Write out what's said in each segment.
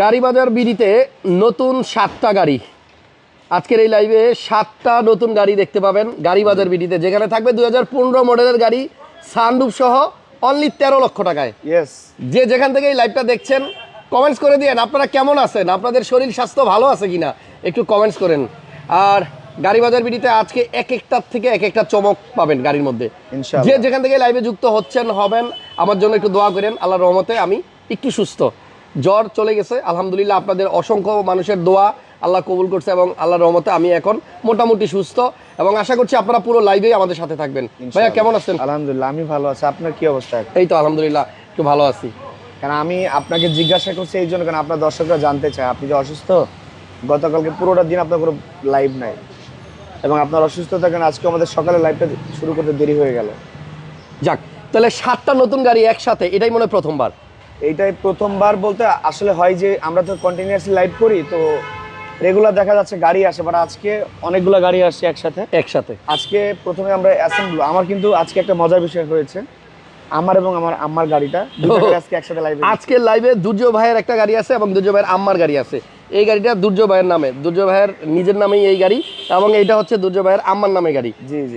গাড়ি বাজার বিডিতে নতুন সাতটা গাড়ি। আজকের এই লাইভে সাতটা নতুন গাড়ি দেখতে পাবেন গাড়ি বাজার বিডিতে। যেখানে থাকবে দুই হাজার পনেরো মডেলের গাড়ি সানরুফ সহ অনলি তেরো লক্ষ টাকায়। ইয়েস যে যেখান থেকে এই লাইভটা দেখছেন কমেন্টস করে দিয়েন আপনারা কেমন আছেন? আপনাদের শরীর স্বাস্থ্য ভালো আছে কিনা? একটু কমেন্টস করেন। আর গাড়ি বাজার বিডিতে আজকে এক একটার থেকে এক একটা চমক পাবেন গাড়ির মধ্যে। যে যেখান থেকে লাইভে যুক্ত হচ্ছেন হবেন আমার জন্য একটু দোয়া করেন আল্লাহ রহমতে আমি একটু সুস্থ। জ্বর চলে গেছে। আলহামদুলিল্লাহ আপনাদের অসংখ্য মানুষের দোয়া আল্লাহ কবুল করছে এবং আল্লাহর রহমতে আমি এখন মোটামুটি সুস্থ। এবং আশা করছি আপনারা পুরো লাইভেই আমাদের সাথে থাকবেন। ভাইয়া কেমন আছেন? আলহামদুলিল্লাহ আমি ভালো আছি। আপনার কি অবস্থা এই তো আলহামদুলিল্লাহ একটু ভালো আছি। কারণ আমি আপনাকে জিজ্ঞাসা করছি এই জন্য কারণ আপনার দর্শকরা জানতে চায় আপনি যে অসুস্থ গতকালকে পুরোটা দিন আপনার কোনো লাইভ নাই। এবং আপনার অসুস্থতার কারণে আজকে আমাদের সকালে লাইভটা শুরু করতে দেরি হয়ে গেল। যাক তাহলে সাতটা নতুন গাড়ি একসাথে এটাই মনে হয় প্রথমবার। এইটাই প্রথমবার বলতে আসলে হয় যে আমরা তো কন্টিনিউয়াসলি লাইভ করি তো রেগুলার দেখা যাচ্ছে গাড়ি আসে বাট আজকে অনেকগুলো গাড়ি আসছে একসাথে। একসাথে। আজকে প্রথমে আমরা অ্যাসেম্বল আমার কিন্তু আজকে একটা মজার বিষয় হয়েছে। আমার এবং আমার আম্মার গাড়িটা আজকে একসাথে লাইভে আজকে লাইভে দুর্জয় ভাইয়ের একটা গাড়ি আছে এবং দুর্জয় ভাইয়ের আম্মার গাড়ি আছে। এই গাড়িটা দুর্জয় ভাইয়ের নামে দুর্জয় ভাইয়ের নিজের নামেই এই গাড়ি এবং এইটা হচ্ছে দুর্জয় ভাইয়ের আম্মার নামে গাড়ি।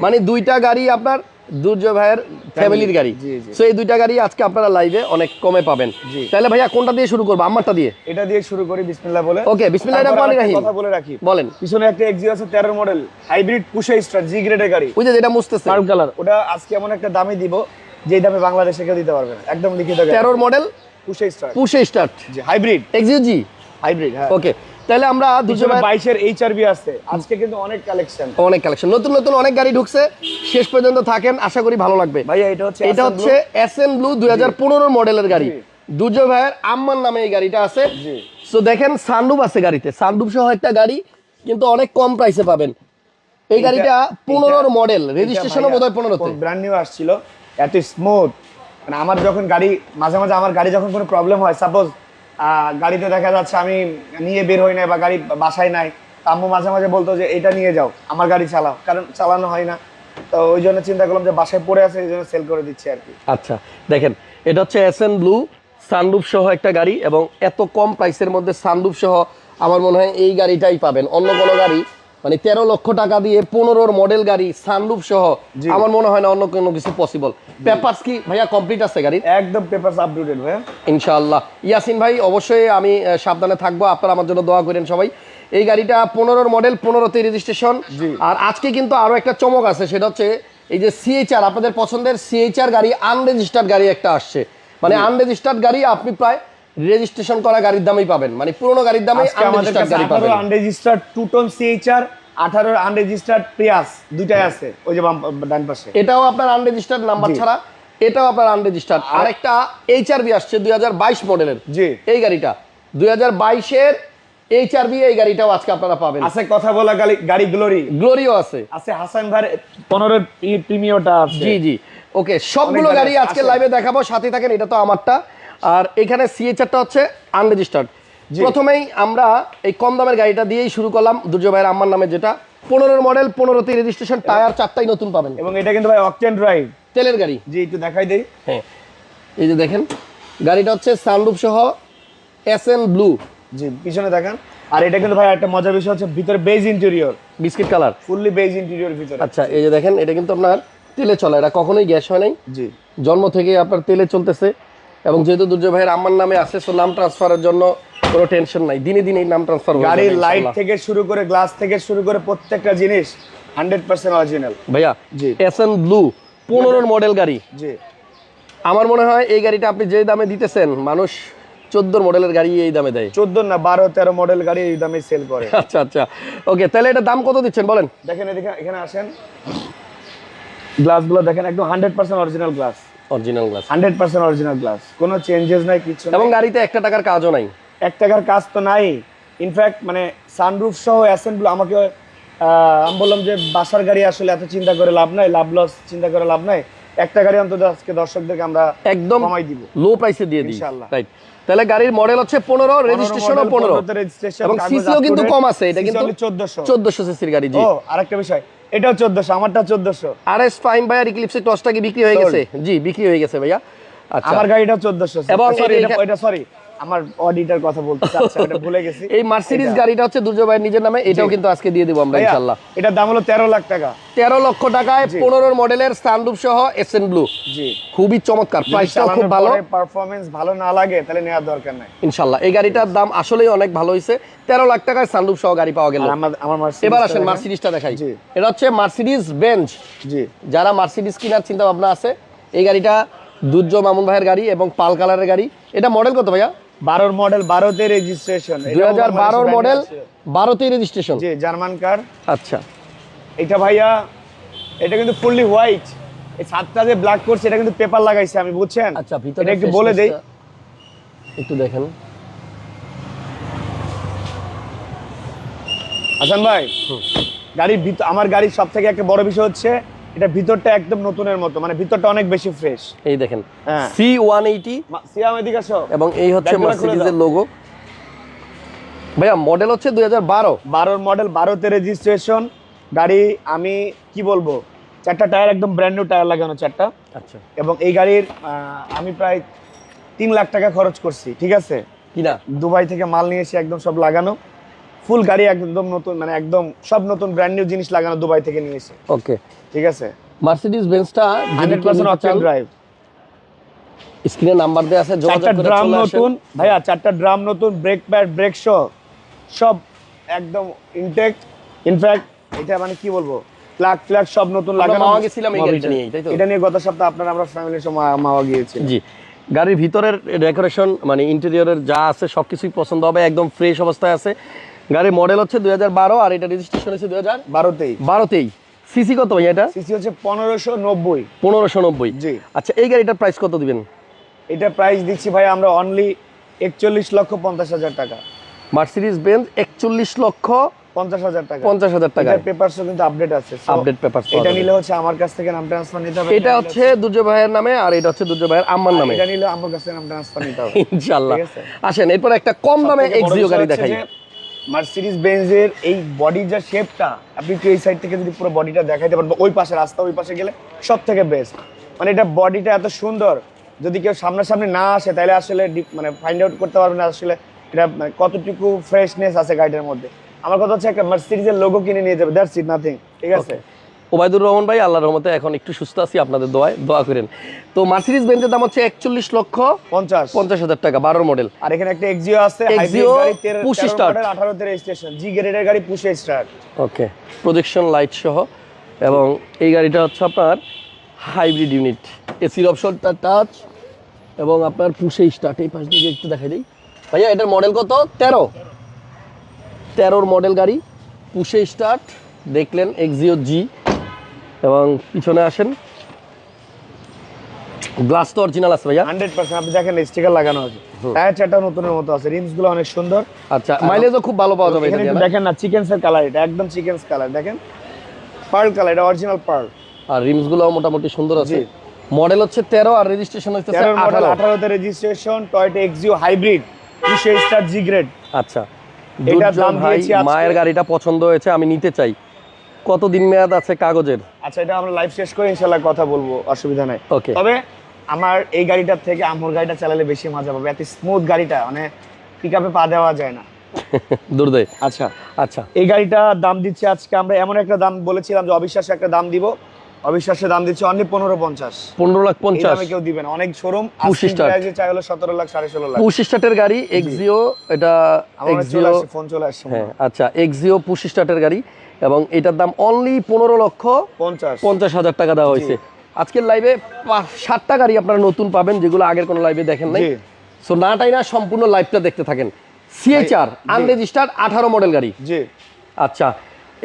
মানে দুইটা গাড়ি আপনার দুর্জয় ভাইয়ের ফ্যামিলির গাড়ি। সো এই দুইটা গাড়ি আজকে আপনারা লাইভে অনেক কমে পাবেন। তাহলে ভাইয়া কোনটা দিয়ে শুরু করব? আম্মারটা দিয়ে। এটা দিয়ে শুরু করি বিসমিল্লাহ বলে। ওকে রহমানির রহিম। কথা বলে রাখি। বলেন। পিছনে একটা এক্সিও আছে তেরো মডেল হাইব্রিড পুষে স্টার জি গ্রেডের গাড়ি। ওই যে যেটা মুছতেছে। মারুন কালার ওটা আজকে এমন একটা দামে দিব যেই দামে বাংলাদেশে কেউ দিতে পারবে না। একদম লিখিত তেরোর model push start push start G hybrid Axio G hybrid হ্যাঁ। ওকে তাহলে আমরা দুর্জয় বাইশের এইচ এইচআরবি আছে। আজকে কিন্তু অনেক কালেকশন অনেক কালেকশন নতুন নতুন অনেক গাড়ি ঢুকছে। শেষ পর্যন্ত থাকেন আশা করি ভালো লাগবে। ভাইয়া এটা হচ্ছে এটা হচ্ছে এস এন ব্লু দুই হাজার পনেরো মডেলের গাড়ি। জি। দুর্জয় ভাইয়ের আম্মার নামে এই গাড়িটা আছে। তো দেখেন সানরুফ আছে গাড়িতে। সানরুফ সহ একটা গাড়ি কিন্তু অনেক কম প্রাইসে পাবেন। এই গাড়িটা পনেরোর মডেল রেজিস্ট্রেশনও বোধ হয় পনেরোতে। ব্র্যান্ড নিউ আসছিল। এত স্মুথ মানে আমার যখন গাড়ি মাঝে মাঝে আমার গাড়ি যখন কোনো প্রবলেম হয় সাপোজ গাড়িতে দেখা যাচ্ছে আমি নিয়ে বের হই নাই বা গাড়ি বাসায় নাই। আম্মু মাঝে মাঝে বলতো যে এটা নিয়ে যাও, আমার গাড়ি চালাও। কারণ চালানো হয় না। তো ওই জন্য চিন্তা করলাম যে, বাসায় পড়ে আছে, এই জন্য সেল করে দিচ্ছি আর কি। আচ্ছা দেখেন, এটা হচ্ছে এস এন ব্লু সানরুফ সহ একটা গাড়ি এবং এত কম প্রাইসের মধ্যে সানরুফ সহ আমার মনে হয় এই গাড়িটাই পাবেন। অন্য কোনো গাড়ি মানে তেরো লক্ষ টাকা দিয়ে পনেরোর মডেল গাড়ি সানরুফ সহ। আমার মনে হয় না অন্য কোনো কিছু পসিবল পেপারস কি ভাইয়া কমপ্লিট আছে গাড়ির? একদম পেপার আপডেটেড ভাইয়া। ইনশাআল্লাহ। ইয়াসিন ভাই অবশ্যই আমি সাবধানে থাকব। আপনারা আমার জন্য দোয়া করেন সবাই। এই গাড়িটা পনেরোর মডেল পনেরোতে রেজিস্ট্রেশন আর আজকে কিন্তু আরও একটা চমক আছে সেটা হচ্ছে এই যে সিএইচআর আপনাদের পছন্দের সিএইচআর গাড়ি আনরেজিস্টার্ড গাড়ি একটা আসছে। মানে আনরেজিস্টার্ড গাড়ি আপনি প্রায় রেজিস্ট্রেশন করা গাড়ির দামেই পাবেন। মানে পুরোনো গাড়ির দামে আমাদের আনরেজিস্টার্ড কাছে গাড়ি আঠারো পাবেন। আনরেজিস্টার্ড টু টন সিএইচআর আঠারো আনরেজিস্টার্ড প্রিয়াস দুইটাই আছে ওই যে বাম ডান পাশে। এটাও আপনার আনরেজিস্টার্ড নাম্বার ছাড়া এটাও আপনার আনরেজিস্টার্ড আরেকটা এইচআরবি আসছে দুই মডেলের জি। এই গাড়িটা দুই হাজার বাইশের এইচআরবি এই গাড়িটাও আজকে আপনারা পাবেন। আছে কথা বলা গাড়ি গাড়ি গ্লোরি গ্লোরিও আছে। আছে হাসান ভাই পনেরো প্রিমিয়টা আছে। জি জি। ওকে সবগুলো গাড়ি আজকে লাইভে দেখাবো সাথে থাকেন এটা তো আমারটা। আর এখানে সিএচআরটা হচ্ছে আনরেজিস্টার্ড। প্রথমেই আমরা এই কম দামের গাড়িটা দিয়েই শুরু করলাম দুর্জয় ভাইয়ের আম্মার নামে যেটা। পনেরোর মডেল পনেরোতে রেজিস্ট্রেশন টায়ার চারটাই নতুন পাবেন। এবং এটা কিন্তু ভাই অকটেন ড্রাইভ তেলের গাড়ি। জি একটু দেখাই দেই। হ্যাঁ। এই যে দেখেন গাড়িটা হচ্ছে সানরুফ সহ এস এন ব্লু জি পিছনে দেখেন। আর এটা কিন্তু ভাই একটা মজার বিষয় হচ্ছে ভিতরে beige interior biscuit colour fully beige interior ভিতরে। আচ্ছা এই যে দেখেন এটা কিন্তু আপনার তেলে চলে এটা কখনোই গ্যাস হয় নাই। জি। জন্ম থেকে আপনার তেলে চলতেছে। এবং যেহেতু দুর্জয় ভাইয়ের আম্মার নামে আছে সো নাম ট্রান্সফারের জন্য কোনো টেনশন নাই। দিনে দিনে নাম ট্রান্সফার গাড়ির লাইট থেকে শুরু করে গ্লাস থেকে শুরু করে প্রত্যেকটা জিনিস হান্ড্রেড পার্সেন্ট অরিজিনাল ভাইয়া জি। এস এন ব্লু পনেরোর মডেল গাড়ি। জি। আমার মনে হয় এই গাড়িটা আপনি যে দামে দিতেছেন মানুষ চোদ্দোর মডেলের গাড়ি এই দামে দেয়। চোদ্দ না বারো তেরো মডেল গাড়ি এই দামে সেল করে। আচ্ছা আচ্ছা। ওকে তাহলে এটা দাম কত দিচ্ছেন বলেন? দেখেন এদিকে এখানে আসেন। গ্লাসগুলো দেখেন একদম hundred percent original glass original glass hundred percent original glass কোনো চেঞ্জেস নাই কিছু এবং গাড়িতে একটা টাকার কাজও নাই। এক টাকার কাজ তো নাই। ইনফ্যাক্ট মানে সানরুফ সহ অ্যাসেম্বল আমাকে আমি বললাম যে বাসার গাড়ি আসলে এত চিন্তা করে লাভ নাই লাভ লস চিন্তা করে লাভ নাই। একটা গাড়ি অন্তত আজকে দর্শকদেরকে আমরা একদম কমাই দিব। লো প্রাইসে দিয়ে দিই। ইনশাআল্লাহ। রাইট তাহলে গাড়ির মডেল হচ্ছে পনেরো রেজিস্ট্রেশনও পনেরো। এবং সিসিও কিন্তু কম আছে এটা কিন্তু চোদ্দশো। চোদ্দশো সিসির গাড়ি জি ও আরেকটা বিষয়। এটাও চোদ্দশো আমারটা চোদ্দশো। আর এস প্রাইম ভাইয়ার ইক্লিপসে টসটা কি বিক্রি হয়ে গেছে? জি বিক্রি হয়ে গেছে ভাইয়া। আচ্ছা। আমার গাড়িটা চোদ্দশো। এবং সরি এটা- এটা সরি আমার অডিটার কথা বলতে চাচ্ছি এটা ভুলে গেছি। এই মার্সিডিজ গাড়িটা হচ্ছে দুর্জয় ভাইয়ের নিজের নামে এটাও কিন্তু আজকে দিয়ে দেবো আমরা ভাইয়া, ইনশাল্লাহ। এটার দাম হলো তেরো লাখ টাকা। তেরো লক্ষ টাকায় জি। পনেরো মডেলের সানরুফ সহ এসএন ব্লু জি। খুবই চমৎকার প্রাইসটাও খুব ভালো। পারফরমেন্স ভালো না লাগে তাহলে নেওয়ার দরকার নাই। ইনশাল্লাহ এই গাড়িটার দাম আসলেই অনেক ভালো হয়েছে তেরো লাখ টাকায় সানরুফ সহ গাড়ি পাওয়া গেল। আমার Mercedes এবার আসেন মার্সিডিজটা দেখাই। এটা হচ্ছে মার্সিডিজ বেঞ্চ জি। যারা মার্সিডিজ কেনার চিন্তা ভাবনা আছে এই গাড়িটা দুর্য মামুন ভাইয়ের গাড়ি এবং পাল কালারের গাড়ি। এটা মডেল কত ভাইয়া? বারোর মডেল বারোতে রেজিস্ট্রেশন দুই হাজার বারোর মডেল বারোতেই রেজিস্ট্রেশন জি জার্মান কার আচ্ছা। এটা ভাইয়া এটা কিন্তু ফুললি হোয়াইট এই ছাদটা যে ব্ল্যাক করছে এটা কিন্তু পেপার লাগাইছে আমি বুঝছেন? আচ্ছা ভিতরে একটু বলে দেই। একটু দেখেন। হাসান ভাই গাড়ির ভিতর আমার গাড়ির সব থেকে একটা বড় বিষয় হচ্ছে এটা ভিতরটা একদম নতুনের মতো মানে ভিতরটা অনেক বেশি ফ্রেশ এই দেখেন। সি ওয়ান এইটি সিয়াম এদিকে আসো। এবং এই হচ্ছে মার্সিডিজের লোগো ভাইয়া মডেল হচ্ছে দুই হাজার বারো। বারোর মডেল বারোতে রেজিস্ট্রেশন গাড়ি আমি কি বলব চারটা টায়ার একদম ব্র্যান্ড নিউ টায়ার লাগানো চারটা। আচ্ছা। এবং এই গাড়ির আমি প্রায় তিন লাখ টাকা খরচ করছি ঠিক আছে? কিনা? দুবাই থেকে মাল নিয়ে এসে একদম সব লাগানো। ফুল গাড়ি একদম নতুন মানে একদম সব নতুন ব্র্যান্ড নিউ জিনিস লাগানো দুবাই থেকে নিয়ে এসে। ওকে ঠিক আছে? Mercedes hundred percent option drive স্ক্রিনে নাম্বার দেওয়া আছে যোগাযোগ করে ড্রাম। নতুন ভাইয়া চারটা ড্রাম নতুন ব্রেক প্যাড ব্রেক শো সব একদম ইনটেক ইনফ্যাক্ট এটা মানে কি বলব? প্লাগ প্লাগ সব নতুন লাগানো মাওয়া গেছিলাম এই গাড়িটা নিয়েই, তাই তো? এটা নিয়ে গত সপ্তাহে আপনারা আমরা ফ্যামিলির সময় মাওয়া গিয়েছি জি। গাড়ির ভিতরের ডেকোরেশন মানে ইন্টেরিয়রের যা আছে সবকিছুই পছন্দ হবে একদম ফ্রেশ অবস্থায় আছে। গাড়ির মডেল হচ্ছে দুই হাজার বারো আর এটা রেজিস্ট্রেশন হচ্ছে দুই হাজার বারোতেই বারোতেই সিসি কত ভাই এটা? সিসি হচ্ছে পনেরোশো নব্বই। পনেরোশো নব্বই। জি। আচ্ছা এই গাড়িটার প্রাইস কত দিবেন? এটা প্রাইস দিচ্ছি ভাই আমরা অনলি একচল্লিশ লক্ষ পঞ্চাশ হাজার টাকা। মার্সিডিজ বেঞ্চ একচল্লিশ লক্ষ পঞ্চাশ হাজার টাকা। পঞ্চাশ হাজার টাকা। পেপারসও কিন্তু আপডেট আছে। Papers পাওয়া এটা নিলে হচ্ছে আমার কাছ থেকে নাম ট্রান্সফার নিতে হবে এটা হচ্ছে দুর্জয় ভাইয়ের নামে আর এটা হচ্ছে দুর্জয় ভাইয়ের আম্মার নামে। এটা নিলে আমার কাছ থেকে নাম ট্রান্সফার নিতে হবে। আছে। আসেন এরপর একটা কম দামে এক্সিও গাড়ি দেখাই। মার্সিডিজ বেঞ্জের এই বডির যা শেপটা আপনি একটু এই সাইড থেকে যদি পুরো বডিটা দেখাইতে পারবেন ওই পাশে রাস্তা, ওই পাশে গেলে সব থেকে বেস্ট মানে এটা বডিটা এত সুন্দর, যদি কেউ সামনাসামনি না আসে, তাহলে আসলে মানে ফাইন্ড আউট করতে পারবেন আসলে এটা মানে কতটুকু ফ্রেশনেস আছে গাড়িটার মধ্যে। আমার কথা হচ্ছে একটা মার্সিডিজের লোগো কিনে নিয়ে যাবে দ্যাটস ইট নাথিং ঠিক আছে? ওবায়দুর রহমান ভাই আল্লাহর রহমতে এখন একটু সুস্থ আছি আপনাদের দোয়ায় দোয়া করেন। তো মার্সিডিজ বেঞ্চের দাম হচ্ছে একচল্লিশ লক্ষ পঞ্চাশ। পঞ্চাশ হাজার টাকা বারোর মডেল আর এখানে একটা এক্সিও আছে Exio push start। আঠারোতে রেজিস্ট্রেশন জি গ্রেডের গাড়ি পুষে স্টার্ট ওকে প্রজেকশন লাইট সহ। এবং এই গাড়িটা হচ্ছে আপনার হাইব্রিড ইউনিট এসির অপশনটা টাচ এবং আপনার পুষে স্টার্ট এই পাশ দিকে একটু দেখাই দিই। ভাইয়া এটার মডেল কত? তেরো। তেরোর মডেল গাড়ি পুষে স্টার্ট দেখলেন এক্সিও জি এবং পিছনে আসেন। গ্লাস তো অরিজিনাল আছে ভাইয়া। হান্ড্রেড পার্সেন্ট আপনি দেখেন স্টিকার লাগানো আছে। টায়ার চারটা নতুনের মতো আছে। রিমসগুলো অনেক সুন্দর। আচ্ছা মাইলেজও খুব ভালো পাওয়া যাবে এটা এখানে না? দেখেন না চিকেন্সের কালার এটা একদম চিকেন্স কালার দেখেন। পার্ল কালার এটা অরিজিনাল পার্ল আর রিমসগুলো মোটামুটি সুন্দর আছে। মডেল হচ্ছে তেরো আর রেজিস্ট্রেশন হচ্ছে তেরো মডেল আঠারো। আঠারোতে registration Toyota Axio hybrid push start G grade আচ্ছা। দুর্জয় দাম দিয়েছি মায়ের গাড়িটা পছন্দ হয়েছে আমি নিতে চাই। কতদিন মেয়াদ আছে কাগজের? আচ্ছা এটা আমরা লাইভ শেষ করে ইনশাল্লাহ কথা বলব অসুবিধা নাই। Okay. তবে আমার এই গাড়িটার থেকে আমর গাড়িটা চালালে বেশি মজা পাবে। এত স্মুথ গাড়িটা মানে পিক আপে পা দেওয়া যায় না। দুর্দয় আচ্ছা। আচ্ছা। এই গাড়িটা দাম দিচ্ছে আজকে আমরা এমন একটা দাম বলেছিলাম যে অবিশ্বাসে একটা দাম দিব। অবিশ্বাসে দাম দিচ্ছে অনলি পনেরো পঞ্চাশ। পনেরো লাখ পঞ্চাশ। কেউ দিবে না। অনেক শোরুম start। চাই হলো সতেরো লাখ সাড়ে ষোলো লাখ। পুশ স্টার্টের গাড়ি এক্সিও এটা এক্সিও ফোন চলে আসছে হ্যাঁ আচ্ছা এক্সিও পুশ স্টার্টের গাড়ি। এবং এটার দাম অনলি পনেরো লক্ষ পঞ্চাশ। হাজার টাকা দেওয়া হয়েছে। আজকের লাইভে ষাটটা গাড়ি আপনারা নতুন পাবেন যেগুলো আগের কোনো লাইভে দেখেন নাই। সো না টাই না সম্পূর্ণ লাইভটা দেখতে থাকেন। সিএইচআর আনরেজিস্টার্ড আঠারো মডেল গাড়ি। জি। আচ্ছা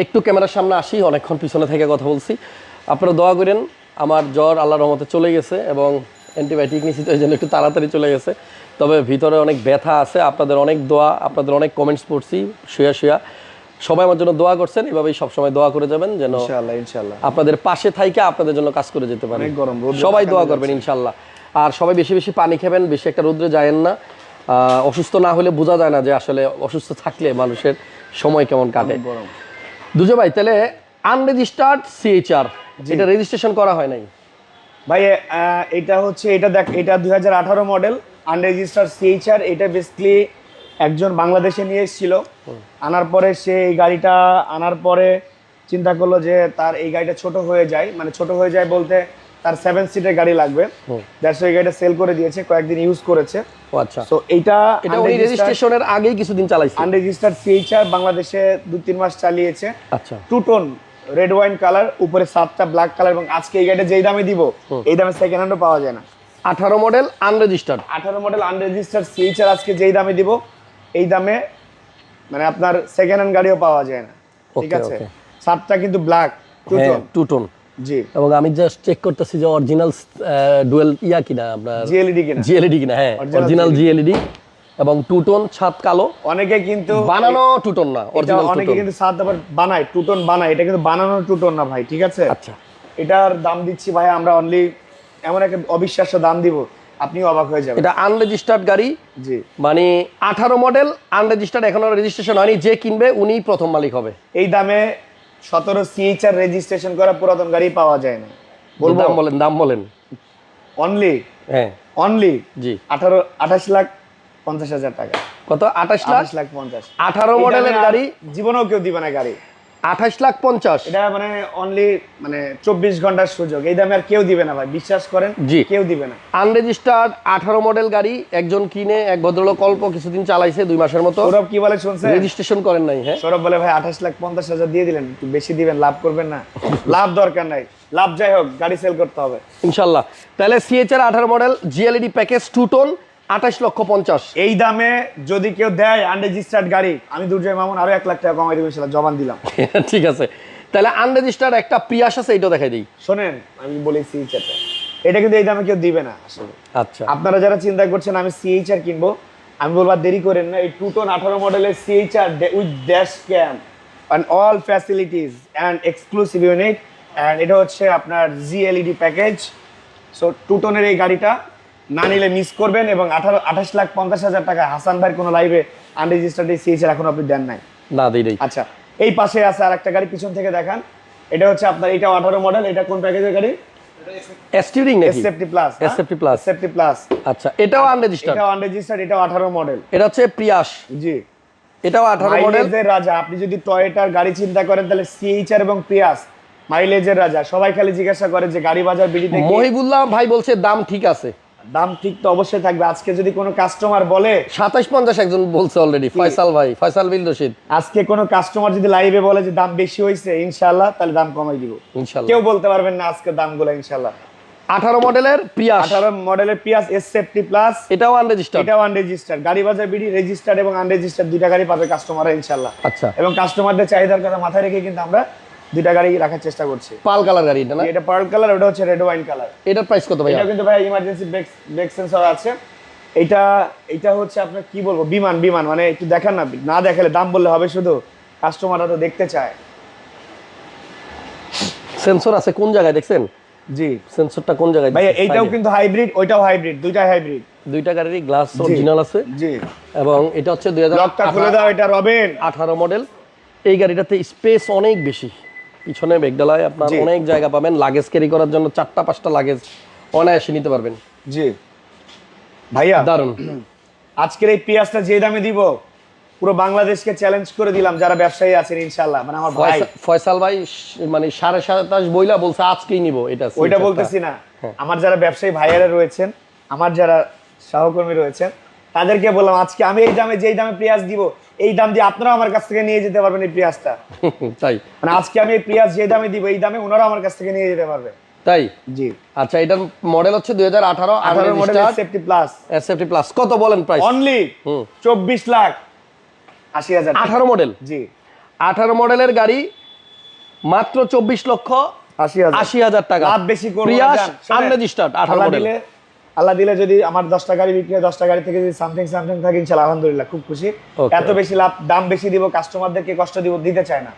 একটু ক্যামেরার সামনে আসি অনেকক্ষণ পিছনে থেকে কথা বলছি। আপনারা দোয়া করেন আমার জ্বর আল্লাহর রহমতে চলে গেছে এবং অ্যান্টিবায়োটিক নিয়েছি তো এই জন্য একটু তাড়াতাড়ি চলে গেছে। তবে ভিতরে অনেক ব্যথা আছে আপনাদের অনেক দোয়া আপনাদের অনেক কমেন্টস পড়ছি শুয়া শুয়া। সবাই আমার জন্য দোয়া করছেন এভাবেই সবসময় দোয়া করে যাবেন যেন ইনশাল্লাহ ইনশাল্লাহ আপনাদের পাশে থাইকে আপনাদের জন্য কাজ করে যেতে পারে। গরম, সবাই দোয়া করবেন ইনশাল্লাহ আর সবাই বেশি বেশি পানি খাবেন বেশি একটা রোদ্রে যায়েন না। অসুস্থ না হলে বোঝা যায় না যে আসলে অসুস্থ থাকলে মানুষের সময় কেমন কাটে। গরম। দুজো ভাই তাহলে আনরেজিস্টার্ড সিএইচআর এটা রেজিস্ট্রেশন করা হয় নাই? ভাই এটা হচ্ছে এটা দেখ এটা দুই হাজার আঠারো মডেল আনরেজিস্টার সিএইচআর এটা বেসিক্যালি একজন বাংলাদেশে নিয়ে এসেছিল। আনার পরে সে এই গাড়িটা আনার পরে চিন্তা করল যে তার এই গাড়িটা ছোট হয়ে যায়। মানে ছোট হয়ে যায় বলতে তার সেভেন সিটের গাড়ি লাগবে। দ্যাটস এই গাড়িটা সেল করে দিয়েছে কয়েকদিন ইউজ করেছে। আচ্ছা। তো এটা উনি রেজিস্ট্রেশনের আগেই কিছুদিন চালাইছে। আনরেজিস্টার্ড সিএইচআর বাংলাদেশে দু তিন মাস চালিয়েছে। আচ্ছা। Two tone red wine colour উপরে সাতটা ব্ল্যাক কালার এবং আজকে এই গাড়িটা যেই দামে দিব এই দামে সেকেন্ড হ্যান্ডও পাওয়া যায় না। আঠারো মডেল আনরেজিস্টার্ড আঠারো মডেল আনরেজিস্টার্ড সিএইচআর আজকে যেই দামে দিব এই দামে মানে আপনার সেকেন্ড হ্যান্ড গাড়িও পাওয়া যায় না। ঠিক আছে? সাতটা কিন্তু ব্ল্যাক টু টোন জি। এবং আমি জাস্ট চেক করতেছি যে অরিজিনাল ডুয়েল ইয়া কিনা আপনার জিএলইডি কিনা? জিএলইডি কিনা হ্যাঁ অরিজিনাল জিএলইডি এবং টু টোন ছাদ কালো। অনেকে কিন্তু বানানো টু টোন না অরিজিনাল অনেকে কিন্তু সাত আবার বানায় টু টোন বানায় এটা কিন্তু বানানো টু টোন না ভাই ঠিক আছে? আচ্ছা। এটার দাম দিচ্ছি ভাই আমরা অনলি এমন একটা অবিশ্বাস্য দাম দিব আপনিও অবাক হয়ে যাবেন। এটা আনরেজিস্টার্ড গাড়ি। জি। মানে আঠারো মডেল আনরেজিস্টার্ড এখনও রেজিস্ট্রেশন হয়নি। যে কিনবে উনিই প্রথম মালিক হবে। এই দামে সতেরো সিএইচআর রেজিস্ট্রেশন করা পুরাতন গাড়ি পাওয়া যায় না। বলব? দাম বলেন দাম বলেন। অনলি হ্যাঁ। অনলি জি। আঠারো আঠাশ লাখ পঞ্চাশ হাজার টাকা। কত? আঠাশ লাখ? আঠাশ লাখ পঞ্চাশ। আঠারো এই মডেলের গাড়ি? জীবনেও কেউ দিবে না গাড়ি। আঠাশ লাখ পঞ্চাশ। এটা মানে অনলি মানে চব্বিশ ঘণ্টার সুযোগ। এই দামে আর কেউ দিবে না ভাই বিশ্বাস করেন জি। কেউ দিবে না। আনরেজিস্টার্ড আঠারো মডেল গাড়ি একজন কিনে এক ভদ্রলোক অল্প কিছুদিন চালাইছে দুই মাসের মতো। সৌরভ কি বলে শুনছেন রেজিস্ট্রেশন করেন নাই হ্যাঁ? সৌরভ বলে ভাই আঠাশ লাখ পঞ্চাশ হাজার দিয়ে দিলেন একটু বেশি দিবেন লাভ করবেন না। লাভ দরকার নাই। লাভ যাই হোক গাড়ি সেল করতে হবে। ইনশাল্লাহ। তাহলে সিএচআর আঠারো model GLED package two tone আঠাশ লক্ষ পঞ্চাশ। এই দামে যদি কেউ দেয় আনরেজিস্টার্ড গাড়ি আমি দুর্জয় মামুন আরও এক লাখ টাকা কমাই দেবো ইনশাল্লাহ জবান দিলাম। ঠিক আছে। তাহলে আনরেজিস্টার্ড একটা প্রিয়াস আছে এইটাও দেখাই দিই। শোনেন আমি বলি সিএইচআরটা এটা কিন্তু এই দামে কেউ দিবে না আসলে। আচ্ছা। আপনারা যারা চিন্তা করছেন আমি সিএইচআর কিনবো আমি বলব আর দেরি করেন না এই টু টোন আঠারো মডেলের CHR with dash cam and all facilities and exclusive unit and এটা হচ্ছে আপনার জিএলইডি প্যাকেজ সো টু টোনের এই গাড়িটা না নিলে মিস করবেন এবং আঠারো আঠাশ লাখ পঞ্চাশ হাজার টাকা হাসান ভাইয়ের কোনো লাইভে আনরেজিস্টার্ড এই সিএইচআর এখন আপনি দেন নাই। না দিই আচ্ছা এই পাশে আছে আর একটা গাড়ি পিছন থেকে দেখান। এটা হচ্ছে আপনার এটা আঠারো মডেল এটা কোন প্যাকেজের গাড়ি? এসটিউরিং নাকি? Safety plus safety plus safety plus আচ্ছা এটাও আনরেজিস্টার্ড এটা আনরেজিস্টার্ড এটা আঠারো মডেল এটা হচ্ছে প্রিয়াস জি। এটাও আঠারো মডেল মাইলেজের রাজা আপনি যদি টয়েটার গাড়ি চিন্তা করেন তাহলে সিএইচআর এবং প্রিয়াস মাইলেজের রাজা। সবাই খালি জিজ্ঞাসা করে যে গাড়ি বাজার বিড়ি থেকে মহিবুল্লাহ ভাই বলছে দাম ঠিক আছে। দাম ঠিক তো অবশ্যই থাকবে। আজকে যদি কোনো কাস্টমার বলে সাতাশ পঞ্চাশ একজন বলছে অলরেডি ফয়সাল ভাই ফয়সাল বিল রশিদ আজকে কোনো কাস্টমার যদি লাইভে বলে যে দাম বেশি হয়েছে ইনশাআল্লাহ তাহলে দাম কমাই দিব। ইনশাল্লাহ কেউ বলতে পারবেন না আজকে দামগুলো ইনশাআল্লাহ। আঠারো মডেলের প্রিয়াস আঠারো মডেলের পিয়াস এস সেফটি প্লাস এটাও আনরেজিস্টার্ড এটাও গাড়ি বাজার বিডি রেজিস্টার্ড এবং আনরেজিস্টার দুইটা গাড়ি পাবে কাস্টমাররা ইনশাআল্লাহ। আচ্ছা। এবং কাস্টমারদের চাহিদার কথা মাথায় রেখে কিন্তু আমরা দুইটা গাড়ি রাখার চেষ্টা করছি। পাল কালার গাড়ি এটা না? এটা পার্ল কালার ওটা হচ্ছে রেড ওয়াইন কালার এটার প্রাইস কত ভাই এটা কিন্তু ভাই ইমার্জেন্সি ব্রেক ব্রেক সেন্সর আছে। এটা এটা হচ্ছে আপনার কি বলব বিমান বিমান মানে একটু দেখান না না দেখালে দাম বললে হবে শুধু। কাস্টমাররা তো দেখতে চায়। সেন্সর আছে কোন জায়গায় দেখছেন? জি। সেন্সরটা কোন জায়গায় ভাই? এইটাও কিন্তু হাইব্রিড ওইটাও হাইব্রিড দুইটাই হাইব্রিড দুইটা গাড়িরই গ্লাস অরিজিনাল আছে। জি। এবং এটা হচ্ছে দুই হাজার লকটা খুলে দাও এটা রবেন। আঠারো মডেল এই গাড়িটাতে স্পেস অনেক বেশি। পিছনে বেগডালায় আপনার অনেক জায়গা পাবেন লাগেজ ক্যারি করার জন্য চারটা পাঁচটা লাগেজ অনায়াসে নিতে পারবেন। জি। ভাইয়া দারুণ আজকের এই পেঁয়াজটা যে দামে দিব পুরো বাংলাদেশকে চ্যালেঞ্জ করে দিলাম যারা ব্যবসায়ী আছেন ইনশাল্লাহ মানে আমার ভাই। ফয়সাল ভাই মানে সাড়ে সাতাশ বইলা বলছে আজকেই নিব এটা ওইটা বলতেছি না। হ্যাঁ। আমার যারা ব্যবসায়ী ভাইয়ারা রয়েছেন আমার যারা সহকর্মী রয়েছেন তাদেরকে বললাম আজকে আমি এই দামে যেই দামে পেঁয়াজ দিব এই দাম দিয়ে আপনারা আমার কাছ থেকে নিয়ে যেতে পারবেন এই পেঁয়াজটা। তাই? মানে আজকে আমি এই পেঁয়াজ যে দামে দিব এই দামে ওনারা আমার কাছ থেকে নিয়ে যেতে পারবে। তাই? জি। আচ্ছা এটার মডেল হচ্ছে দুই হাজার আঠারো আঠারো model safety plus safety plus কত বলেন প্রাইস অনলি হুম। চব্বিশ লাখ আশি হাজার টাকা। আঠারো মডেল জি। আঠারো মডেলের গাড়ি মাত্র চব্বিশ লক্ষ আশি হাজার। আশি হাজার টাকা। লাভ বেশি করব না, প্রিয়াস যান। শোনেন, আনরেজিস্টার্ড আঠারো আল্লাহ মডেল দিলে আল্লাহ দিলে যদি আমার দশটা গাড়ি বিক্রি হয় দশটা গাড়ি থেকে যদি সামথিং সামথিং থাকে ইনশাল্লাহ আলহামদুলিল্লাহ খুব খুশি। এত বেশি লাভ দাম বেশি দিব কাস্টমারদেরকে কষ্ট দিব দিতে চায় না।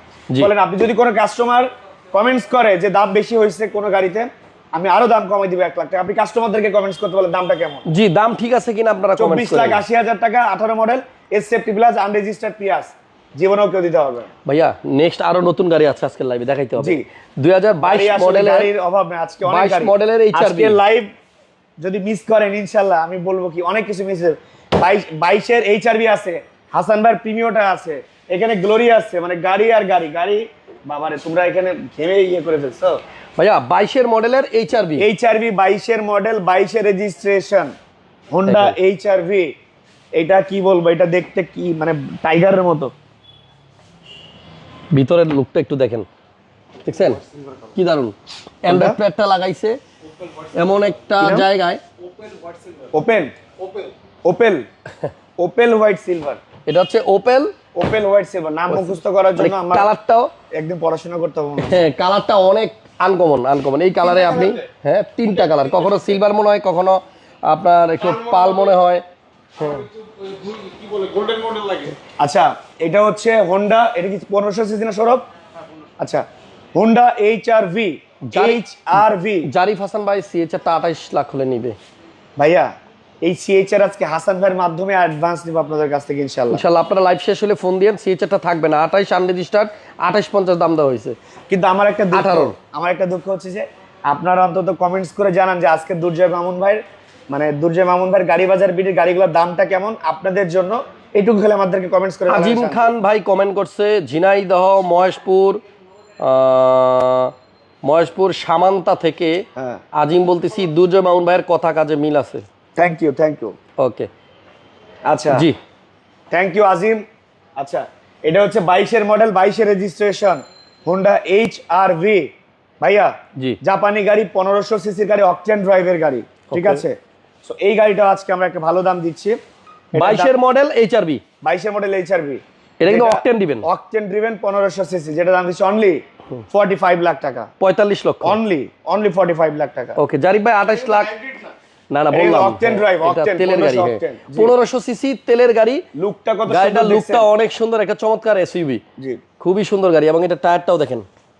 বলেন আপনি যদি কোনো কাস্টমার কমেন্টস করে যে দাম বেশি হয়েছে কোনো গাড়িতে আমি আরও দাম কমাই দিব এক লাখ টাকা। আপনি কাস্টমারদেরকে কমেন্টস করতে বলেন দামটা কেমন? জি দাম ঠিক আছে কিনা আপনারা চব্বিশ লাখ আশি হাজার টাকা আঠারো model S safety plus unregistered Piyas জীবনেও কেউ দিতে হবে। ভাইয়া নেক্সট আরও নতুন গাড়ি আছে আজকে লাইভে দেখাইতে হবে। জি। দুই হাজার বাইশ মডেলের গাড়ির অভাব নেই আজকে অনেক গাড়ি। মডেলের আজকে লাইভ যদি মিস করেন ইনশাল্লাহ আমি বলব কি অনেক কিছু মিস বাইশ বাইশের এইচআরবি আছে হাসান ভাইয়ের প্রিমিওটা আছে এখানে গ্লোরি আছে মানে গাড়ি আর গাড়ি। গাড়ি বাবারে তোমরা এখানে ঘেমে ইয়ে করে ফেলছো। ভাইয়া বাইশের মডেলের এইচআরবি এইচআরভি বাইশের মডেল বাইশের রেজিস্ট্রেশন হোন্ডা দেখেন। এইচআরভি এটা কি বলব এটা দেখতে কি মানে টাইগারের মতো। ভিতরের লুকটা একটু দেখেন। দেখছেন? কি দারুণ অ্যান্ড্রয়েড প্লেটটা লাগাইছে এমন একটা জায়গায়। Open opal opal white silver এটা হচ্ছে ওপেল ওপেল হোয়াইট সিলভার নাম মুখস্থ করার জন্য আমার কালারটাও একদিন পড়াশোনা করতে হবে হ্যাঁ কালারটা অনেক আনকমন আনকমন এই কালারে আপনি হ্যাঁ তিনটা কালার। কখনো সিলভার মনে হয় কখনো আপনার একটু পাল মনে হয়। কি বলে গোল্ডেন মডেল লাগে। আচ্ছা এটা হচ্ছে হোন্ডা এটা কি পনেরোশো সিসি না সৌরভ? আচ্ছা Honda H R V H R V Zarif Hasan ভাই সিএচআরটা আঠাইশ লাখ হলে নিবে। ভাইয়া এই সিএইচআর আজকে হাসান ভাইয়ের মাধ্যমে অ্যাডভান্স নিব আপনাদের কাছ থেকে ইনশাল্লাহ ইনশাল্লাহ আপনারা লাইভ শেষ হলে ফোন দিয়েন সিএচআরটা থাকবে না। আঠাইশ আনরেজিস্টার্ড আঠাইশ পঞ্চাশ দাম দেওয়া হয়েছে। কিন্তু আমার একটা 18 আমার একটা দুঃখ হচ্ছে যে আপনারা অন্তত কমেন্টস করে জানান যে আজকে দুর্জয় মামুন ভাইয়ের মানে দুর্জয় মামুন ভাইয়ের গাড়ি বাজার বিডির গাড়িগুলোর দামটা কেমন আপনাদের জন্য এইটুকু খেলে আমাদেরকে কমেন্টস করে। আজিম খান ভাই কমেন্ট করছে ঝিনাইদহ মহেশপুর আহ, মহেশপুর সামান্তা থেকে হ্যাঁ। আজিম বলতেছি দুর্জয় মামুন ভাইয়ের কথা কাজে মিল আছে। Thank you thank you okay আচ্ছা। জি। থ্যাংক ইউ আজিম আচ্ছা এটা হচ্ছে বাইশের মডেল বাইশের registration Honda H R V ভাইয়া জি। জাপানি গাড়ি পনেরোশো সিসির গাড়ি অকটেন ড্রাইভের গাড়ি। ঠিক আছে? সো এই গাড়িটা আজকে আমরা একটা ভালো দাম দিচ্ছি। বাইশের মডেল এইচআরবি বাইশের মডেল এইচ আর ভি এটা কিন্তু octane দিবেন। অকটেন ড্রিভেন পনেরোশো সিসি যেটা দাম দিচ্ছে অনলি ফর্টি ফাইভ লাখ টাকা। পঁয়তাল্লিশ লক্ষ। Only only forty five lakh টাকা। ওকে জারিফ ভাই আঠাশ লাখ না? না বললাম। তেলের গাড়ি 1500 octane, জি। পনেরোশো সিসি তেলের গাড়ি। লুকটা কত গাড়িটার লুকটা অনেক সুন্দর একটা চমৎকার এসইউবি খুবই সুন্দর গাড়ি এবং এটা টায়ারটাও দেখেন।